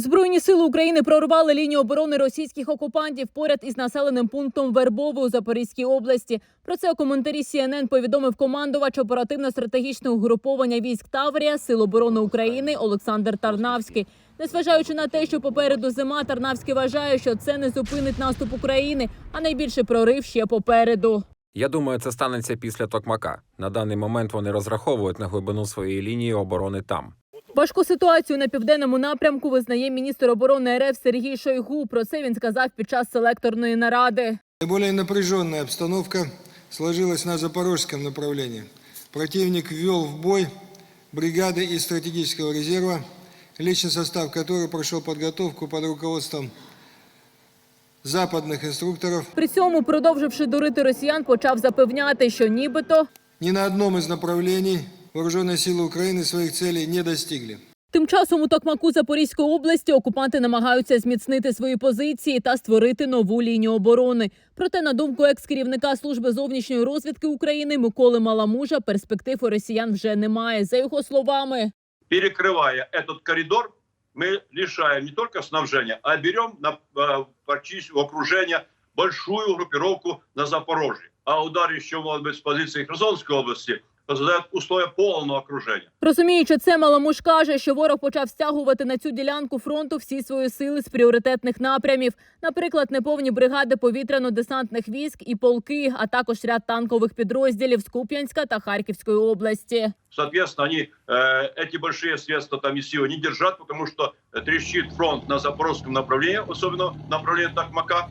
Збройні сили України прорвали лінію оборони російських окупантів поряд із населеним пунктом Вербове у Запорізькій області. Про це у коментарі CNN повідомив командувач оперативно-стратегічного угруповання військ Таврія Сил оборони України Олександр Тарнавський. Незважаючи на те, що попереду зима, Тарнавський вважає, що це не зупинить наступ України, а найбільший прорив ще попереду. Я думаю, це станеться після Токмака. На даний момент вони розраховують на глибину своєї лінії оборони там. Важку ситуацію на південному напрямку визнає міністр оборони РФ Сергій Шойгу. Про це він сказав під час селекторної наради. Наиболее напряженная обстановка сложилась на запорожском направлении. Противник ввел в бой бригады из стратегического резерва, личный состав которой прошел подготовку под руководством западных инструкторов. При цьому, продовживши дурити росіян, почав запевняти, що нібито Ни на одном из направлений вооруженные силы Украины своих целей не достигли. Тим часом у Токмаку Запорізької області окупанти намагаються зміцнити свої позиції та створити нову лінію оборони. Проте, на думку екс-керівника служби зовнішньої розвідки України Миколи Маламужа, перспектив у росіян вже немає. За його словами, перекрывая этот коридор, мы лишаем не только снабжения, а берем на, э, практически в окружение большую группировку на Запорожье. А удар еще может быть с позиции Херсонской области создает условия полного окружения. розуміючи це, Маламуж каже, що ворог почав стягувати на цю ділянку фронту всі свої сили з пріоритетних напрямів, наприклад, неповні бригади повітряно-десантних військ і полки, а також ряд танкових підрозділів з Куп'янська та Харківської області. Соответственно, они э, эти большие средства там и силы не держат, потому что э, трещит фронт на запорожском направлении, особенно направление Токмака.